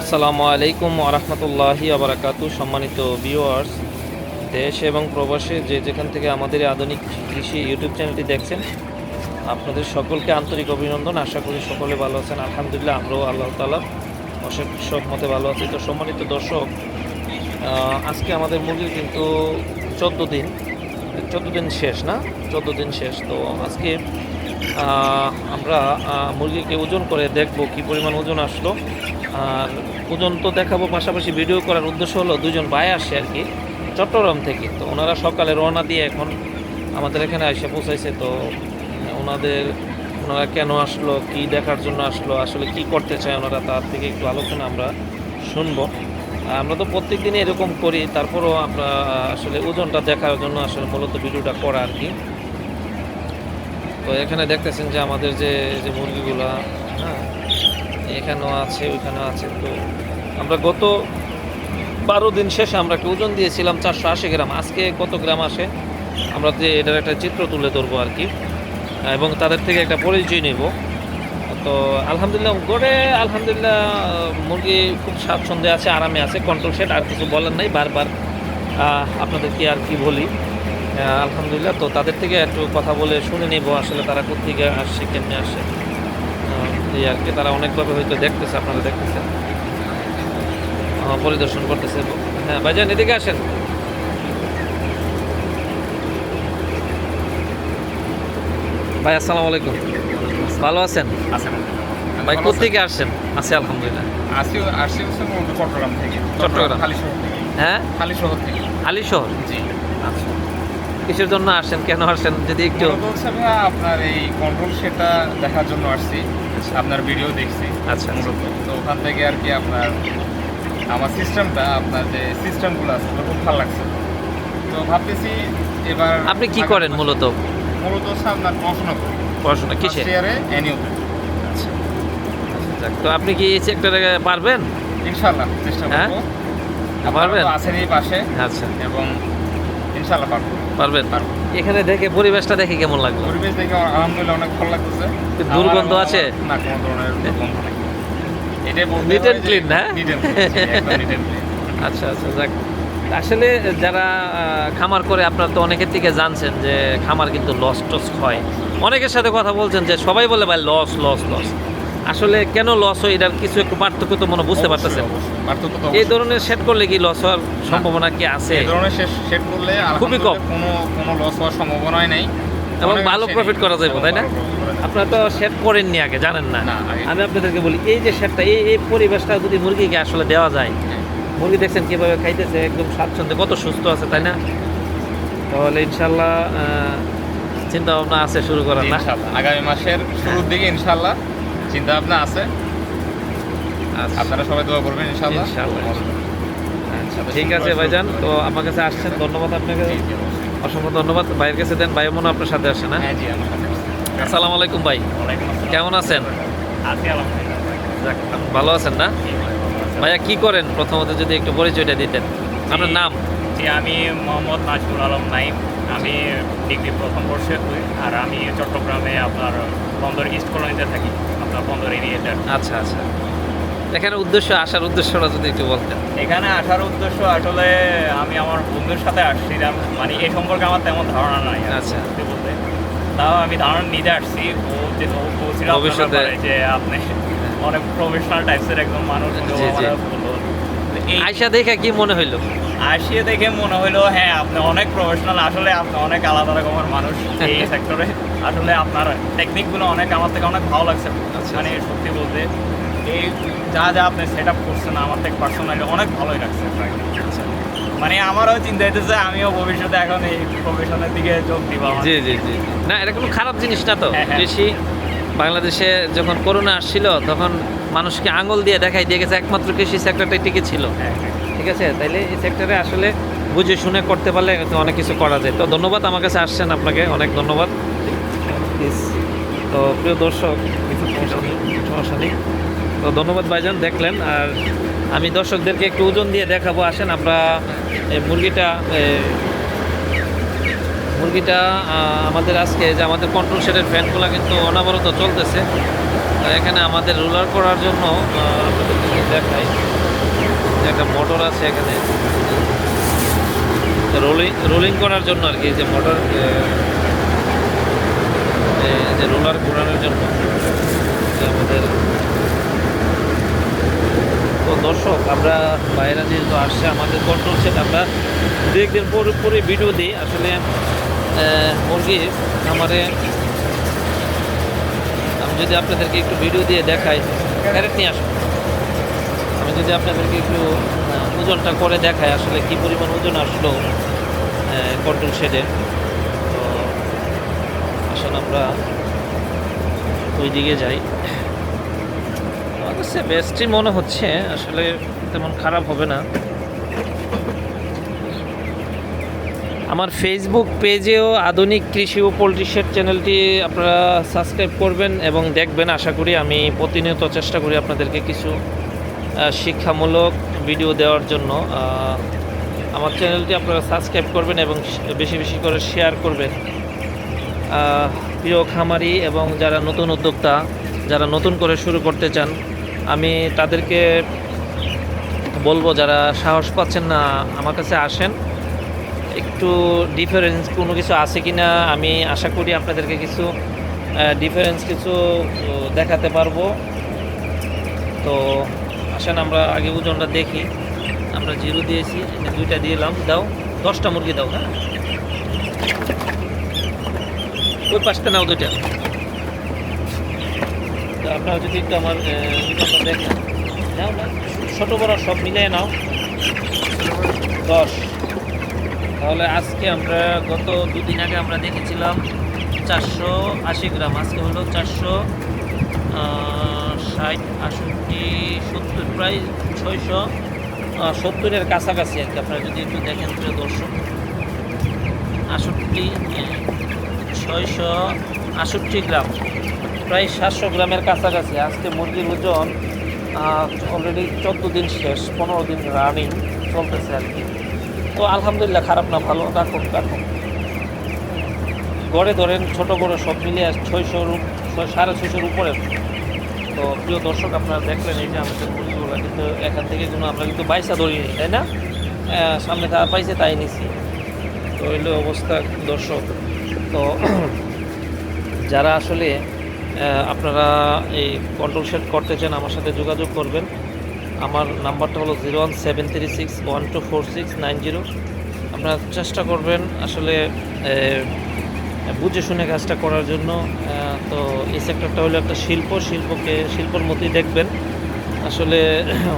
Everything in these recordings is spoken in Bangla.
আসসালামু আলাইকুম আরহামতুল্লাহি আবরাকাতু সম্মানিত ভিউয়ার্স দেশ এবং প্রবাসে যে যেখান থেকে আমাদের আধুনিক কৃষি ইউটিউব চ্যানেলটি দেখছেন, আপনাদের সকলকে আন্তরিক অভিনন্দন। আশা করি সকলে ভালো আছেন। আলহামদুলিল্লাহ, আমরাও আল্লাহ তালা অশেষ সব মতে ভালো আছি। তো সম্মানিত দর্শক আজকে আমাদের মুরগি কিন্তু চোদ্দ দিন চোদ্দ দিন শেষ না? চোদ্দ দিন শেষ। তো আজকে আমরা মুরগিকে ওজন করে দেখব কি পরিমাণ ওজন আসলো। আর ওজন তো দেখাবো পাশাপাশি ভিডিও করার উদ্দেশ্য হলো দুজন ভাই আসে আর কি, চট্টগ্রাম থেকে। তো ওনারা সকালে রওনা দিয়ে এখন আমাদের এখানে এসে পৌঁছাইছে। তো ওনাদের, ওনারা কেন আসলো, কি দেখার জন্য আসলো, আসলে কি করতে চায় ওনারা, তার থেকে একটু আলোচনা আমরা শুনব। আমরা তো প্রত্যেক দিনই এরকম করি, তারপরও আমরা আসলে ওজনটা দেখার জন্য আসলে মূলত ভিডিওটা করা আর কি। তো এখানে দেখতেছেন যে আমাদের যে যে মুরগিগুলা হ্যাঁ এখানেও আছে, ওইখানেও আছে। তো আমরা গত বারো দিন শেষে আমরা একটা ওজন দিয়েছিলাম চারশো আশি গ্রাম। আজকে কত গ্রাম আসে? আমরা যে এটার একটা চিত্র তুলে ধরবো আর কি। এবং তাদের থেকে একটা পরিচয় নেব। তো আলহামদুলিল্লাহ, গড়ে আলহামদুলিল্লাহ, মুরগি খুব স্বাচ্ছন্দ্যে আছে, আরামে আছে কন্ট্রোল সেট আর কিছু বলার নাই, বারবার আপনাদেরকে আর কি বলি। আলহামদুলিল্লাহ। তো তাদের থেকে একটু কথা বলে শুনে নেব আসলে তারা কোথেকে আসছে কেমনে আসে এই আর কি তারা অনেকভাবে হয়তো দেখতেছে আপনারা দেখতেছেন। পরিদর্শন করতেছে। হ্যাঁ ভাইজান এদিকে আসেন। ভাই আসসালামু আলাইকুম। ভালো আছেন? ভাই কোথেকে আসছেন? আছি আলহামদুলিল্লাহ। আসি আসি হচ্ছে চট্টগ্রাম থেকে। চট্টগ্রাম। শহর হ্যাঁ? খালি শহর থেকে। আলী শহর? জি। আচ্ছা। কিসের জন্য আসেন? কেন আসেন? যদি একটু আপনার এই কন্ট্রোল সেটা দেখার জন্য আসছি। আপনার ভিডিও দেখছি আচ্ছা, আচ্ছা। মূলত। তো ওখান থেকে আর কি আপনার আমার সিস্টেমটা আপনার যে সিস্টেমগুলো আছে ওগুলো খুব ভালো লাগছে। তো ভাবতেছি এবার আপনি কি করেন মূলত? মূলত আপনার পড়াশোনা করি। পড়াশোনা কিসে ইয়ারে এনিওতে আচ্ছা। তো আপনি কি এই সেক্টরে পারবেন? ইনশাল্লাহ চেষ্টা হ্যাঁ? করব পারবেন? আছেন এই পাশে। আচ্ছা। এবং ইনশাল্লাহ পারব। পারবেন? এখানে দেখে পরিবেশটা দেখে কেমন লাগল? পরিবেশ দেখে আলহামদুলিল্লাহ অনেক ভালো লাগতেছে। দুর্গন্ধ আছে? না কোনো ধরনের দুর্গন্ধ নেই। এটাই Neat and হয়? and clean। আচ্ছা আচ্ছা যাক। আসলে যারা খামার করে আপনারা তো অনেকের থেকে জানছেন যে খামার কিন্তু লস টস হয়। অনেকের সাথে কথা বলছেন যে সবাই বলে ভাই লস লস লস আসলে কেন লস হয় এটার কিছু একটু পার্থক্য তো মনে বুঝতে পারতেছেন। তো এই ধরনের সেট করলে কি লস হওয়ার সম্ভাবনা কি আছে? এই ধরনের সেট করলে খুবই কম। কোনো কোনো লস হওয়ার সম্ভাবনাই নেই। এবং ভালো প্রফিট করা যাবে তাই না। আপনারা তো সেট করেননি আগে জানেন না। আমি আপনাদেরকে বলি এই যে সেটটা এই এই পরিবেশটা যদি মুরগিকে আসলে দেওয়া যায় মুরগি দেখছেন কীভাবে খাইতেছে একদম স্বাচ্ছন্দ্যে কত সুস্থ আছে তাই না? তাহলে ইনশাল্লাহ চিন্তা ভাবনা আছে শুরু করার না? আগামী মাসের শুরুর দিকে ইনশাল্লাহ। চিন্তা ভাবনা আছে। আপনারা সবাই দোয়া করবেন ইনশাল্লাহ। আচ্ছা, ঠিক আছে ভাইজান তো আমার কাছে আসছেন ধন্যবাদ আপনাকে। অসংখ্য ধন্যবাদ। ভাইয়ের কাছে দেন ভাই মনে আপনার সাথে আসে না? হ্যাঁ আসসালামু আলাইকুম ভাই। কেমন আছেন? ভালো আছেন না? ভাইয়া কি করেন? প্রথমত যদি একটু পরিচয়টা দিতেন। আপনার নাম? জি আমি মোহাম্মদ নাজমুল আলম নাইম। আমি ডিগ্রি প্রথম বর্ষে হই আর আমি চট্টগ্রামে আপনার বন্দর ইস্ট কলোনিতে থাকি। আপনার বন্দর এরিয়াতে আচ্ছা আচ্ছা। এখানে উদ্দেশ্য আসার উদ্দেশ্যটা যদি একটু বলতেন। এখানে আসার উদ্দেশ্য আসলে আমি আমার বন্ধুর সাথে আসছিলাম মানে এই সম্পর্কে আমার তেমন ধারণা নাই আচ্ছা। বলতে। তাও আমি ধারণা নিতে আসছি ও যে বলছিল ভবিষ্যতে- যে আপনি অনেক প্রফেশনাল টাইপসের একদম মানুষ আয়সা দেখে কি মনে হইল? আসিয়ে দেখে মনে হলো হ্যাঁ আপনি অনেক প্রফেশনাল আসলে আপনি অনেক আলাদা রকমের মানুষ এই সেক্টরে আসলে আপনার টেকনিকগুলো অনেক আমার থেকে অনেক ভালো লাগছে। আচ্ছা, মানে সত্যি বলতে এই যা যা আপনি সেট আপ করছেন আমার থেকে পার্সোনালি অনেক ভালোই লাগছে আচ্ছা। মানে আমারও চিন্তা হইতেছে আমিও ভবিষ্যতে এখন এই প্রফেশনের দিকে যোগ দিব। জি জি জি। না এটা কোনো খারাপ জিনিস না তো। হ্যাঁ, হ্যাঁ। বাংলাদেশে যখন করোনা আসছিল তখন মানুষকে আঙুল দিয়ে দেখাই দিয়ে গেছে একমাত্র কৃষি সেক্টরটাই টিকে ছিল। হ্যাঁ, হ্যাঁ। ঠিক আছে? তাইলে এই সেক্টরে আসলে বুঝে শুনে করতে পারলে অনেক কিছু করা যায়। তো ধন্যবাদ আমার কাছে আসছেন আপনাকে অনেক ধন্যবাদ। তো প্রিয় দর্শক কিছু সমস্যা নেই তো ধন্যবাদ ভাইজান দেখলেন। আর আমি দর্শকদেরকে একটু ওজন দিয়ে দেখাবো। আসেন আমরা এই মুরগিটা মুরগিটা আমাদের আজকে যে আমাদের কন্ট্রোল শেডের ফ্যানগুলো কিন্তু অনাবরত চলতেছে। এখানে আমাদের রোলার করার জন্য দেখাই। একটা মোটর আছে এখানে। রোলিং রোলিং করার জন্য আর কি যে মোটর যে রোলার ঘোরানোর জন্য। আমাদের তো দর্শক আমরা বাইরে যেহেতু আসছে আমাদের কন্ট্রোল সেট আমরা দু একদিন পর ভিডিও দিই। আসলে আহ, মুরগির আমারে আমি যদি আপনাদেরকে একটু ভিডিও দিয়ে দেখাই, ক্যারেট নিয়ে আসুন। আমি যদি আপনাদেরকে একটু ওজনটা করে দেখাই, আসলে কি পরিমাণ ওজন আসলো কন্ট্রোল শেডে তো আসলে আমরা ওই দিকে যাই। আমার কাছে বেস্টই মনে হচ্ছে, আসলে তেমন খারাপ হবে না। আমার ফেসবুক পেজেও আধুনিক কৃষি ও পোলট্রি শেড চ্যানেলটি আপনারা সাবস্ক্রাইব করবেন এবং দেখবেন। আশা করি আমি প্রতিনিয়ত চেষ্টা করি আপনাদেরকে কিছু শিক্ষামূলক ভিডিও দেওয়ার জন্য। আমার চ্যানেলটি আপনারা সাবস্ক্রাইব করবেন এবং বেশি বেশি করে শেয়ার করবেন। প্রিয় খামারি এবং যারা নতুন উদ্যোক্তা, যারা নতুন করে শুরু করতে চান, আমি তাদেরকে বলব, যারা সাহস পাচ্ছেন না, আমার কাছে আসেন। একটু ডিফারেন্স কোনো কিছু আছে কি না আমি আশা করি আপনাদেরকে কিছু ডিফারেন্স কিছু দেখাতে পারব। তো আসেন আমরা আগে ওজনটা দেখি। আমরা জিরো দিয়েছি দুইটা দিলাম দাও, দশটা মুরগি দাও হ্যাঁ? ওই পাঁচটা নাও দুইটা। আপনারা যদি একটু আমার দেখেন। নাও না ছোটো বড় সব মিলিয়ে নাও। দশ। তাহলে আজকে আমরা গত দুদিন আগে আমরা দেখেছিলাম চারশো আশি গ্রাম। আজকে হলো চারশো ষাট আষট্টি সত্তর, প্রায় ছয়শো সত্তরের কাছাকাছি আর কি। আপনারা যদি একটু দেখেন, প্রিয় দর্শক। আষট্টি ছয়শো আষট্টি গ্রাম। প্রায় সাতশো গ্রামের কাছাকাছি। আজকে মুরগির ওজন অলরেডি চোদ্দ দিন শেষ, পনেরো দিন রানিং চলতেছে আর কি। তো আলহামদুলিল্লাহ খারাপ না, ভালো। রাখুন রাখুন গড়ে ধরেন, ছোট বড় সব মিলিয়ে ছয়শোর সাড়ে ছয়শোর উপরে তো প্রিয় দর্শক, আপনারা দেখলেন এই যে আমাদের মুরগিগুলো কিন্তু এখান থেকে কোনো আমরা কিন্তু বাইসা ধরিনি তাই না? সামনে যা পাইছে তাই নিছি। তো হইল অবস্থা দর্শক। তো যারা আসলে আপনারা এই কন্ট্রোল সেট করতে চান, আমার সাথে যোগাযোগ করবেন। আমার নাম্বারটা হলো zero one seven three six one two four six nine zero. আপনারা চেষ্টা করবেন আসলে বুঝে শুনে কাজটা করার জন্য। তো এই সেক্টরটা হলো একটা শিল্প, শিল্পকে, শিল্পর মতোই দেখবেন। আসলে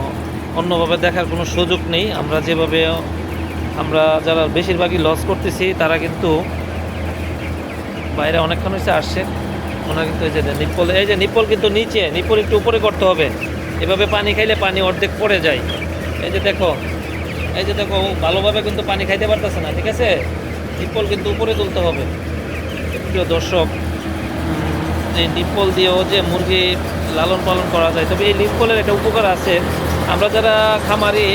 অন্যভাবে দেখার কোনো সুযোগ নেই। আমরা যেভাবে, আমরা যারা বেশিরভাগই লস করতেছি, তারা কিন্তু বাইরে অনেকক্ষণ হয়েছে আসছে। ওনারা কিন্তু এই যে নিপ্পল এই যে নিপ্পল কিন্তু নিচে নিপ্পল একটু উপরে করতে হবে। এভাবে পানি খাইলে পানি অর্ধেক পড়ে যায়। এই যে দেখো, এই যে দেখো ভালোভাবে কিন্তু পানি খাইতে পারতেছে না, ঠিক আছে? নিপ্পল কিন্তু উপরে তুলতে হবে। প্রিয় দর্শক এই নিপ্পল দিয়েও যে মুরগি লালন পালন করা যায়, তবে এই নিপ্পলের একটা উপকার আছে। আমরা যারা খামারি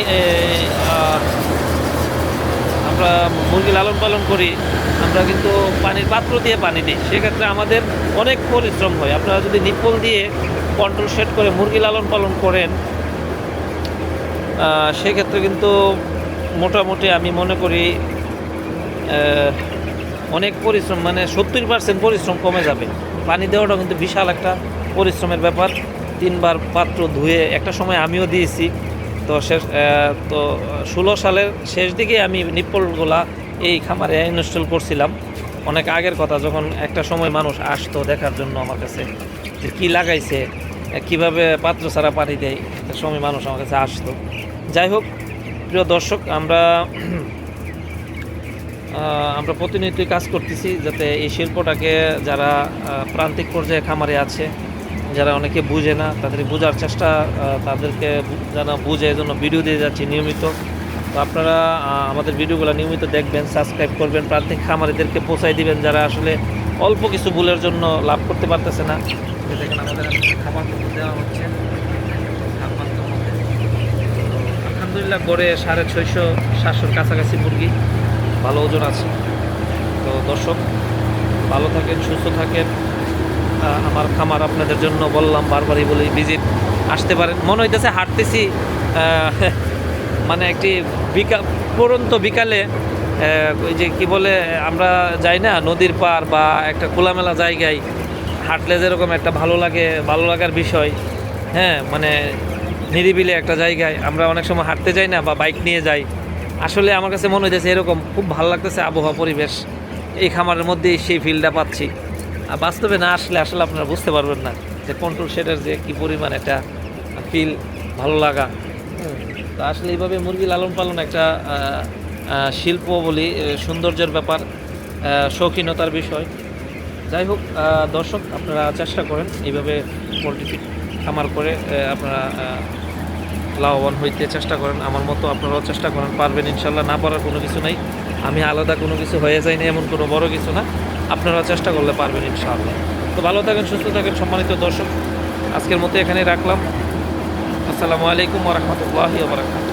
আমরা মুরগি লালন পালন করি, আমরা কিন্তু পানির পাত্র দিয়ে পানি দিই। সেক্ষেত্রে আমাদের অনেক পরিশ্রম হয়। আপনারা যদি নিপ্পল দিয়ে কন্ট্রোল সেট করে মুরগি লালন পালন করেন সেক্ষেত্রে কিন্তু মোটামুটি আমি মনে করি অনেক পরিশ্রম মানে সত্তর পার্সেন্ট পরিশ্রম কমে যাবে। পানি দেওয়াটা কিন্তু বিশাল একটা পরিশ্রমের ব্যাপার। তিনবার পাত্র ধুয়ে একটা সময় আমিও দিয়েছি। তো শেষ তো ষোলো সালের শেষ দিকে আমি নিপ্পলগুলা এই খামারে ইনস্টল করছিলাম। অনেক আগের কথা, যখন একটা সময় মানুষ আসতো দেখার জন্য আমার কাছে, যে কী লাগাইছে কীভাবে পাত্র ছাড়া পানি দেয় সময় মানুষ আমার কাছে আসতো। যাই হোক, প্রিয় দর্শক, আমরা আমরা প্রতিনিয়তই কাজ করতেছি যাতে এই শিল্পটাকে যারা প্রান্তিক পর্যায়ে খামারে আছে, যারা অনেকে বুঝে না, তাদের বোঝার চেষ্টা তাদেরকে যারা বুঝে, এজন্য ভিডিও দিয়ে যাচ্ছি নিয়মিত। তো আপনারা আমাদের ভিডিওগুলো নিয়মিত দেখবেন, সাবস্ক্রাইব করবেন, প্রান্তিক খামারিদেরকে পৌঁছাই দিবেন, যারা আসলে অল্প কিছু ভুলের জন্য লাভ করতে পারতেছে না। দেখেন আমাদের খাবার দেওয়া হচ্ছে। আলহামদুলিল্লাহ গড়ে সাড়ে ছয়শো সাতশোর কাছাকাছি মুরগি। ভালো ওজন আছে। তো দর্শক, ভালো থাকেন, সুস্থ থাকেন। আমার খামার আপনাদের জন্য বললাম, বারবারই বলি ভিজিট আসতে পারেন। মনে হইতেছে হাঁটতেছি মানে একটি বিকাল পরন্ত বিকালে ওই যে কি বলে, আমরা যাই না, নদীর পার বা একটা খোলামেলা জায়গায় হাঁটলে যেরকম একটা ভালো লাগে, ভালো লাগার বিষয় হ্যাঁ মানে নিরিবিলি একটা জায়গায়। আমরা অনেক সময় হাঁটতে যাই না বা বাইক নিয়ে যাই। আসলে আমার কাছে মনে হইতেছে এরকম খুব ভালো লাগতেছে আবহাওয়া পরিবেশ। এই খামারের মধ্যেই সেই ফিলটা পাচ্ছি। আর বাস্তবে না আসলে আসলে আপনারা বুঝতে পারবেন না যে কন্ট্রোল শেডের যে কী পরিমাণ একটা ফিল ভালো লাগা। তো আসলে এইভাবে মুরগি লালন পালন একটা শিল্প বলি সৌন্দর্যের ব্যাপার শৌখিনতার বিষয়। যাই হোক দর্শক, আপনারা চেষ্টা করেন এইভাবে পোলট্রি খামার করে আপনারা লাভবান হইতে চেষ্টা করেন। আমার মতো আপনারাও চেষ্টা করেন, পারবেন ইনশাল্লাহ, না পারার কোনো কিছু নাই। আমি আলাদা কোনো কিছু হয়ে যায়নি এমন কোনো বড় কিছু না। আপনারা চেষ্টা করলে পারবেন ইনশাআল্লাহ। তো ভালো থাকেন, সুস্থ থাকেন, সম্মানিত দর্শক, আজকের মতো এখানে রাখলাম। আসসালামু আলাইকুম ওরহমতুল্লাহি ওবরাকাতুহু